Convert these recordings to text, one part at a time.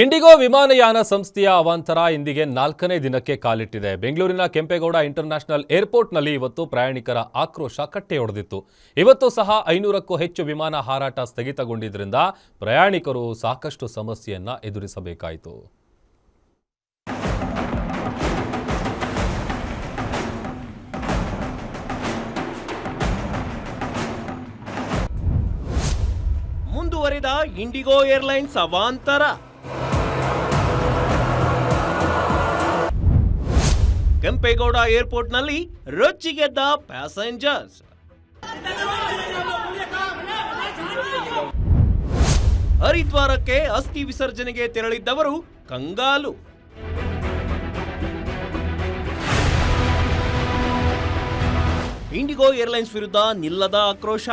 IndiGo ವಿಮಾನಯಾನ ಸಂಸ್ಥೆಯ ಅವಾಂತರ ಇಂದಿಗೆ ನಾಲ್ಕನೇ ದಿನಕ್ಕೆ ಕಾಲಿಟ್ಟಿದೆ. ಬೆಂಗಳೂರಿನ ಕೆಂಪೇಗೌಡ ಇಂಟರ್ನ್ಯಾಷನಲ್ ಏರ್ಪೋರ್ಟ್ನಲ್ಲಿ ಇವತ್ತು ಪ್ರಯಾಣಿಕರ ಆಕ್ರೋಶ ಕಟ್ಟೆಯೊಡೆದಿತ್ತು. ಇವತ್ತು ಸಹ ಐನೂರಕ್ಕೂ ಹೆಚ್ಚು ವಿಮಾನ ಹಾರಾಟ ಸ್ಥಗಿತಗೊಂಡಿದ್ದರಿಂದ ಪ್ರಯಾಣಿಕರು ಸಾಕಷ್ಟು ಸಮಸ್ಯೆಯನ್ನ ಎದುರಿಸಬೇಕಾಯಿತು. ಮುಂದುವರಿದ ಇಂಡಿಗೋ ಏರ್ಲೈನ್ಸ್ ಅವಾಂತರ. ಕೆಂಪೇಗೌಡ ಏರ್ಪೋರ್ಟ್ನಲ್ಲಿ ರೊಚ್ಚಿಗೆದ್ದ ಪ್ಯಾಸೆಂಜರ್ಸ್. ಹರಿದ್ವಾರಕ್ಕೆ ಅಸ್ಥಿ ವಿಸರ್ಜನೆಗೆ ತೆರಳಿದ್ದವರು ಕಂಗಾಲು. ಇಂಡಿಗೋ ಏರ್ಲೈನ್ಸ್ ವಿರುದ್ಧ ನಿಲ್ಲದ ಆಕ್ರೋಶ.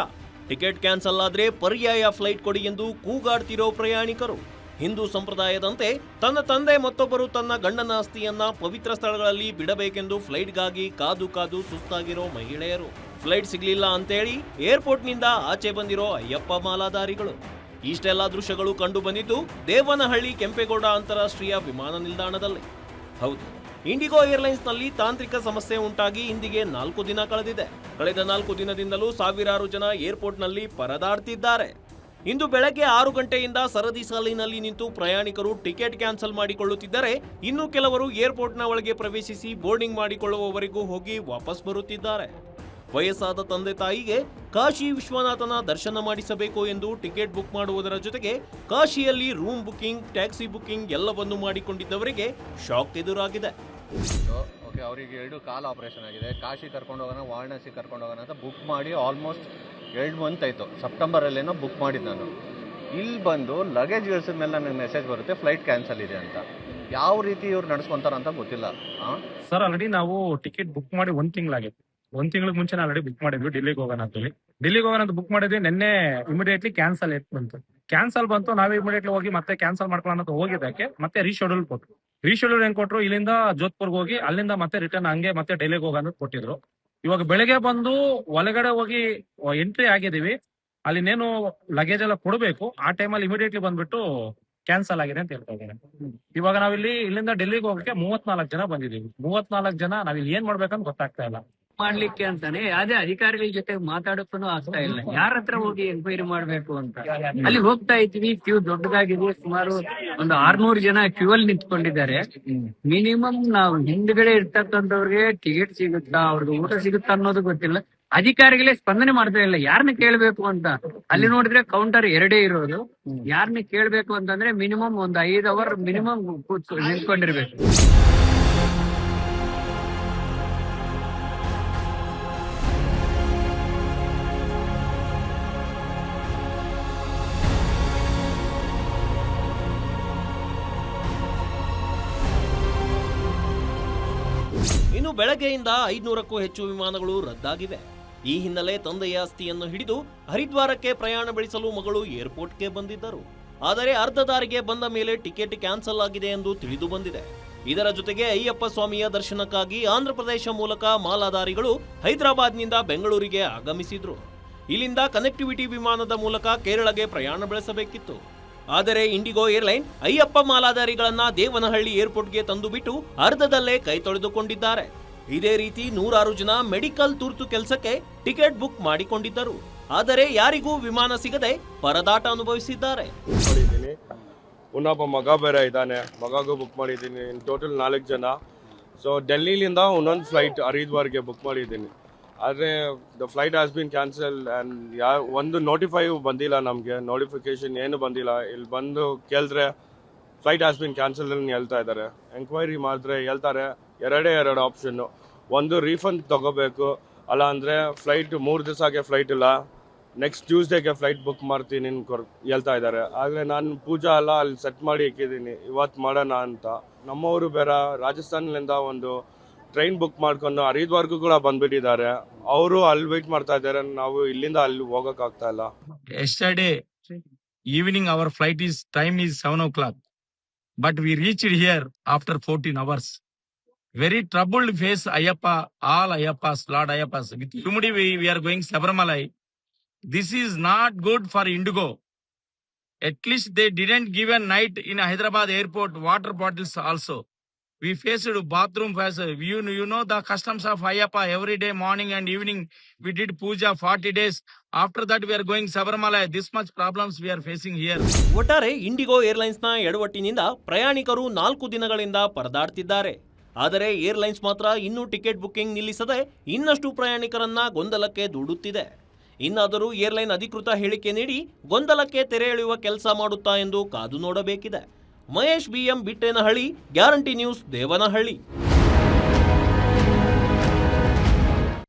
ಟಿಕೆಟ್ ಕ್ಯಾನ್ಸಲ್ ಆದ್ರೆ ಪರ್ಯಾಯ ಫ್ಲೈಟ್ ಕೊಡಿ ಎಂದು ಕೂಗಾಡ್ತಿರೋ ಪ್ರಯಾಣಿಕರು. ಹಿಂದೂ ಸಂಪ್ರದಾಯದಂತೆ ತನ್ನ ತಂದೆ ಮತ್ತೊಬ್ಬರು ತನ್ನ ಗಂಡನ ಆಸ್ತಿಯನ್ನ ಪವಿತ್ರ ಸ್ಥಳಗಳಲ್ಲಿ ಬಿಡಬೇಕೆಂದು ಫ್ಲೈಟ್ಗಾಗಿ ಕಾದು ಕಾದು ಸುಸ್ತಾಗಿರೋ ಮಹಿಳೆಯರು. ಫ್ಲೈಟ್ ಸಿಗ್ಲಿಲ್ಲ ಅಂತೇಳಿ ಏರ್ಪೋರ್ಟ್ನಿಂದ ಆಚೆ ಬಂದಿರೋ ಅಯ್ಯಪ್ಪ ಮಾಲಾಧಾರಿಗಳು. ಇಷ್ಟೆಲ್ಲ ದೃಶ್ಯಗಳು ಕಂಡು ಬಂದಿದ್ದು ದೇವನಹಳ್ಳಿ ಕೆಂಪೇಗೌಡ ಅಂತಾರಾಷ್ಟ್ರೀಯ ವಿಮಾನ ನಿಲ್ದಾಣದಲ್ಲಿ. ಹೌದು, ಇಂಡಿಗೋ ಏರ್ಲೈನ್ಸ್ನಲ್ಲಿ ತಾಂತ್ರಿಕ ಸಮಸ್ಯೆ ಉಂಟಾಗಿ ಇಂದಿಗೆ ನಾಲ್ಕು ದಿನ ಕಳೆದಿದೆ. ಕಳೆದ ನಾಲ್ಕು ದಿನದಿಂದಲೂ ಸಾವಿರಾರು ಜನ ಏರ್ಪೋರ್ಟ್ನಲ್ಲಿ ಪರದಾಡ್ತಿದ್ದಾರೆ. ಇಂದು ಬೆಳಗ್ಗೆ ಆರು ಗಂಟೆಯಿಂದ ಸರದಿ ಸಾಲಿನಲ್ಲಿ ನಿಂತು ಪ್ರಯಾಣಿಕರು ಟಿಕೆಟ್ ಕ್ಯಾನ್ಸಲ್ ಮಾಡಿಕೊಳ್ಳುತ್ತಿದ್ದರೆ ಇನ್ನು ಕೆಲವರು ಏರ್ಪೋರ್ಟ್ನ ಒಳಗೆ ಪ್ರವೇಶಿಸಿ ಬೋರ್ಡಿಂಗ್ ಮಾಡಿಕೊಳ್ಳುವವರೆಗೂ ಹೋಗಿ ವಾಪಸ್ ಬರುತ್ತಿದ್ದಾರೆ. ವಯಸ್ಸಾದ ತಂದೆ ತಾಯಿಗೆ ಕಾಶಿ ವಿಶ್ವನಾಥನ ದರ್ಶನ ಮಾಡಿಸಬೇಕು ಎಂದು ಟಿಕೆಟ್ ಬುಕ್ ಮಾಡುವುದರ ಜೊತೆಗೆ ಕಾಶಿಯಲ್ಲಿ ರೂಮ್ ಬುಕಿಂಗ್, ಟ್ಯಾಕ್ಸಿ ಬುಕಿಂಗ್ ಎಲ್ಲವನ್ನು ಮಾಡಿಕೊಂಡಿದ್ದವರಿಗೆ ಶಾಕ್ ಎದುರಾಗಿದೆ. ಓಕೆ ಅವರಿಗೆ ಎರಡು ಕಾಲು ಆಪರೇಷನ್ ಆಗಿದೆ. ಕಾಶಿ ಕರ್ಕೊಂಡು ಹೋಗೋಣ ವಾರಣಾಸಿ ಕರ್ಕೊಂಡು ಹೋಗೋಣ ಅಂತ ಬುಕ್ ಮಾಡಿ ಆಲ್ಮೋಸ್ಟ್ ಎರಡು ಮಂತ್ ಆಯಿತು. ಸೆಪ್ಟೆಂಬರಲ್ಲೇನೋ ಬುಕ್ ಮಾಡಿದ್ದು ನಾನು. ಇಲ್ಲಿ ಬಂದು ಲಗೇಜ್ ಇಳಿಸಿದ ಮೇಲೆ ನನಗೆ ಮೆಸೇಜ್ ಬರುತ್ತೆ ಫ್ಲೈಟ್ ಕ್ಯಾನ್ಸಲ್ ಇದೆ ಅಂತ. ಯಾವ ರೀತಿ ಇವ್ರು ನಡೆಸ್ಕೊಂತಾರ ಅಂತ ಗೊತ್ತಿಲ್ಲ. ಸರ್ ಆಲ್ರೆಡಿ ನಾವು ಟಿಕೆಟ್ ಬುಕ್ ಮಾಡಿ ಒಂದ್ ತಿಂಗಳಾಗಿತ್ತು. ಒಂದ್ ತಿಂಗಳ ಮುಂಚೆ ಆಲ್ರೆಡಿ ಬುಕ್ ಮಾಡಿದ್ವಿ ಡೆಲ್ಲಿಗೆ ಹೋಗೋಣ ಅಂತೇಳಿ ಡೆಲ್ಲಿಗೆ ಹೋಗೋಣ ಅಂತ ಬುಕ್ ಮಾಡಿದ್ವಿ, ನಿನ್ನೆ ಇಮಿಡಿಯೇಟ್ಲಿ ಕ್ಯಾನ್ಸಲ್ ಬಂತು. ಕ್ಯಾನ್ಸಲ್ ಬಂತು, ನಾವು ಇಮಿಡಿಯೇಟ್ಲಿ ಹೋಗಿ ಮತ್ತೆ ಕ್ಯಾನ್ಸಲ್ ಮಾಡ್ಕೊಳ್ಳೋಣ ಅಂತ ಹೋಗಿದ್ದಕ್ಕೆ ಮತ್ತೆ ರೀಶೆಡ್ಯೂಲ್ ಕೊಟ್ಟರು ರೀಶೆಡ್ಯೂಲ್ ಏನ್ ಕೊಟ್ಟರು ಇಲ್ಲಿಂದ ಜೋಧ್ಪುರ್ಗೆ ಹೋಗಿ ಅಲ್ಲಿಂದ ಮತ್ತೆ ರಿಟರ್ನ್ ಹಂಗೆ ಮತ್ತೆ ಡೆಲ್ಲಿಗೆ ಹೋಗೋಣ ಕೊಟ್ಟಿದ್ರು. ಇವಾಗ ಬೆಳಗ್ಗೆ ಬಂದು ಒಳಗಡೆ ಹೋಗಿ ಎಂಟ್ರಿ ಆಗಿದೀವಿ ಅಲ್ಲಿನೇನು ಲಗೇಜ್ ಎಲ್ಲ ಕೊಡಬೇಕು. ಆ ಟೈಮಲ್ಲಿ ಇಮಿಡಿಯೇಟ್ಲಿ ಬಂದ್ಬಿಟ್ಟು ಕ್ಯಾನ್ಸಲ್ ಆಗಿದೆ ಅಂತ ಹೇಳ್ತಾ ಇದ್ದಾರೆ. ಇವಾಗ ನಾವಿಲ್ಲಿ ಇಲ್ಲಿಂದ ಡೆಲ್ಲಿಗೆ ಹೋಗಕ್ಕೆ ಮೂವತ್ನಾಲ್ಕು ಜನ ಬಂದಿದೀವಿ ಮೂವತ್ನಾಲ್ಕು ಜನ ನಾವಿಲ್ಲಿ ಏನ್ ಮಾಡ್ಬೇಕಂತ ಗೊತ್ತಾಗ್ತಾ ಇಲ್ಲ. ಮಾಡ್ಲಿಕ್ಕೆ ಅಂತಾನೆ, ಅದೇ ಅಧಿಕಾರಿಗಳ ಜೊತೆ ಮಾತಾಡಕ್ಕೂ ಆಗ್ತಾ ಇಲ್ಲ. ಯಾರ ಹತ್ರ ಹೋಗಿ ಎಂಕ್ವೈರಿ ಮಾಡ್ಬೇಕು ಅಂತ? ಅಲ್ಲಿ ಹೋಗ್ತಾ ಇದ್ವಿ ಕ್ಯೂ ದೊಡ್ಡದಾಗಿದೆ, ಸುಮಾರು ಒಂದು ಆರ್ನೂರು ಜನ ಕ್ಯೂ ಅಲ್ಲಿ ನಿಂತ್ಕೊಂಡಿದ್ದಾರೆ. ಮಿನಿಮಮ್ ನಾವು ಹಿಂದ್ಗಡೆ ಇರ್ತಕ್ಕಂಥವ್ರಿಗೆ ಟಿಕೆಟ್ ಸಿಗುತ್ತಾ, ಅವ್ರಿಗೆ ಊಟ ಸಿಗುತ್ತಾ ಅನ್ನೋದು ಗೊತ್ತಿಲ್ಲ. ಅಧಿಕಾರಿಗಳೇ ಸ್ಪಂದನೆ ಮಾಡ್ತಾ ಇಲ್ಲ ಯಾರನ್ನ ಕೇಳ್ಬೇಕು ಅಂತ? ಅಲ್ಲಿ ನೋಡಿದ್ರೆ ಕೌಂಟರ್ ಎರಡೇ ಇರೋದು. ಯಾರನ್ನ ಕೇಳ್ಬೇಕು ಅಂತಂದ್ರೆ ಮಿನಿಮಮ್ ಒಂದು ಐದ್ ಅವರ್ ಮಿನಿಮಮ್ ನಿಂತ್ಕೊಂಡಿರ್ಬೇಕು. ಇನ್ನು ಬೆಳಗ್ಗೆಯಿಂದ ಐದುನೂರಕ್ಕೂ ಹೆಚ್ಚು ವಿಮಾನಗಳು ರದ್ದಾಗಿವೆ. ಈ ಹಿನ್ನೆಲೆ ತಂದೆಯ ಆಸ್ತಿಯನ್ನು ಹಿಡಿದು ಹರಿದ್ವಾರಕ್ಕೆ ಪ್ರಯಾಣ ಬೆಳೆಸಲು ಮಗಳು ಏರ್ಪೋರ್ಟ್ಗೆ ಬಂದಿದ್ದರು. ಆದರೆ ಅರ್ಧ ದಾರಿಗೆ ಬಂದ ಮೇಲೆ ಟಿಕೆಟ್ ಕ್ಯಾನ್ಸಲ್ ಆಗಿದೆ ಎಂದು ತಿಳಿದು ಬಂದಿದೆ. ಇದರ ಜೊತೆಗೆ ಅಯ್ಯಪ್ಪ ಸ್ವಾಮಿಯ ದರ್ಶನಕ್ಕಾಗಿ ಆಂಧ್ರಪ್ರದೇಶ ಮೂಲಕ ಮಾಲಾಧಾರಿಗಳು ಹೈದರಾಬಾದ್ನಿಂದ ಬೆಂಗಳೂರಿಗೆ ಆಗಮಿಸಿದ್ರು. ಇಲ್ಲಿಂದ ಕನೆಕ್ಟಿವಿಟಿ ವಿಮಾನದ ಮೂಲಕ ಕೇರಳಗೆ ಪ್ರಯಾಣ ಬೆಳೆಸಬೇಕಿತ್ತು. ಆದರೆ ಇಂಡಿಗೋ ಏರ್ಲೈನ್ ಅಯ್ಯಪ್ಪ ಮಾಲಾಧಾರಿಗಳನ್ನ ದೇವನಹಳ್ಳಿ ಏರ್ಪೋರ್ಟ್ಗೆ ತಂದುಬಿಟ್ಟು ಅರ್ಧದಲ್ಲೇ ಕೈ ತೊಳೆದುಕೊಂಡಿದ್ದಾರೆ. ಇದೇ ರೀತಿ ನೂರಾರು ಜನ ಮೆಡಿಕಲ್ ತುರ್ತು ಕೆಲಸಕ್ಕೆ ಟಿಕೆಟ್ ಬುಕ್ ಮಾಡಿಕೊಂಡಿದ್ದರು. ಆದರೆ ಯಾರಿಗೂ ವಿಮಾನ ಸಿಗದೆ ಪರದಾಟ ಅನುಭವಿಸಿದ್ದಾರೆ. ಮಾಡಿದ್ದೀನಿ. ಇನ್ನೊಬ್ಬ ಮಗ ಬೇರೆ ಇದ್ದಾನೆ. ಮಗಗೂ ಬುಕ್ ಮಾಡಿದ್ದೀನಿ. ಟೋಟಲ್ ನಾಲ್ಕು ಜನ. ಸೊ ಡೆಲ್ಲಿಲಿಂದ ಒಂದೊಂದು ಫ್ಲೈಟ್ ಹರಿದ್ವಾರ್ಗೆ ಬುಕ್ ಮಾಡಿದ್ದೀನಿ. ಆದರೆ the flight has been cancel and yeah, ಒಂದು ನೋಟಿಫೈ ಬಂದಿಲ್ಲ ನಮಗೆ. ನೋಟಿಫಿಕೇಶನ್ ಏನು ಬಂದಿಲ್ಲ. ಇಲ್ಲಿ ಬಂದು ಕೇಳಿದ್ರೆ ಫ್ಲೈಟ್ ಹ್ಯಾಸ್ ಬಿನ್ ಕ್ಯಾನ್ಸಲ್ ಹೇಳ್ತಾ ಇದ್ದಾರೆ. ಎಂಕ್ವೈರಿ ಮಾಡಿದ್ರೆ ಹೇಳ್ತಾರೆ. ಎರಡೇ ಎರಡು ಆಪ್ಷನ್ನು ಒಂದು ರೀಫಂಡ್ ತಗೋಬೇಕು. ಅಲ್ಲ ಅಂದರೆ ಫ್ಲೈಟ್ ಮೂರು ದಿವಸಕ್ಕೆ ಫ್ಲೈಟ್ ಇಲ್ಲ. ನೆಕ್ಸ್ಟ್ ಟ್ಯೂಸ್ಡೇಗೆ ಫ್ಲೈಟ್ ಬುಕ್ ಮಾಡ್ತೀನಿ ಕೊರ್, ಹೇಳ್ತಾ ಇದ್ದಾರೆ. ಆದರೆ ನಾನು ಪೂಜಾ ಎಲ್ಲ ಅಲ್ಲಿ ಸೆಟ್ ಮಾಡಿ ಇಕ್ಕಿದ್ದೀನಿ. ಇವತ್ತು ಮಾಡೋಣ ಅಂತ. ನಮ್ಮವರು ಬೇರೆ ರಾಜಸ್ಥಾನದಿಂದ ಒಂದು ಟ್ರೈನ್ ಬುಕ್ ಮಾಡ್ಕೊಂಡು ಹರಿದ್ವಾರ್ಗೂ ಕೂಡ ಬಂದ್ಬಿಟ್ಟಿದ್ದಾರೆ. ಅವರು ಅಲ್ಲಿ ವೆಯ್ಟ್ ಮಾಡ್ತಾ ಇದ್ದಾರೆ. ನಾವು ಇಲ್ಲಿಂದ ಅಲ್ಲಿ ಹೋಗೋಕ್ಕಾಗ್ತಾ ಇಲ್ಲ. Yesterday evening our flight is, time is 7 o'clock. But we reached here after 14 hours. Very troubled face ayappa all ayappas lord ayappas with humility we, are going sabarmalai this is not good for indigo At least they didn't give a night in Hyderabad airport water bottles also. We faced bathroom faced. You, you know the customs of Ayappa every day, morning and evening. We did puja 40 days. After that, we are going sabarmalai This much problems we are facing here. ಒಟ್ಟಾರೆ IndiGo ಏರ್ಲೈನ್ಸ್ನ ಎಡವಟ್ಟಿನಿಂದ ಪ್ರಯಾಣಿಕರು ನಾಲ್ಕು ದಿನಗಳಿಂದ ಪರದಾಡ್ತಿದ್ದಾರೆ ಆದರೆ airlines ಮಾತ್ರ ಇನ್ನೂ ticket booking ನಿಲ್ಲಿಸದೆ ಇನ್ನಷ್ಟು ಪ್ರಯಾಣಿಕರನ್ನ ಗೊಂದಲಕ್ಕೆ ದೂಡುತ್ತಿದೆ. ಇನ್ನಾದರೂ ಏರ್ಲೈನ್ ಅಧಿಕೃತ ಹೇಳಿಕೆ ನೀಡಿ ಗೊಂದಲಕ್ಕೆ ತೆರೆ ಎಳೆಯುವ ಕೆಲಸ ಮಾಡುತ್ತಾ ಎಂದು ಕಾದು ನೋಡಬೇಕಿದೆ. Mahesh BM Bittenahalli, guarantee news Devanahalli.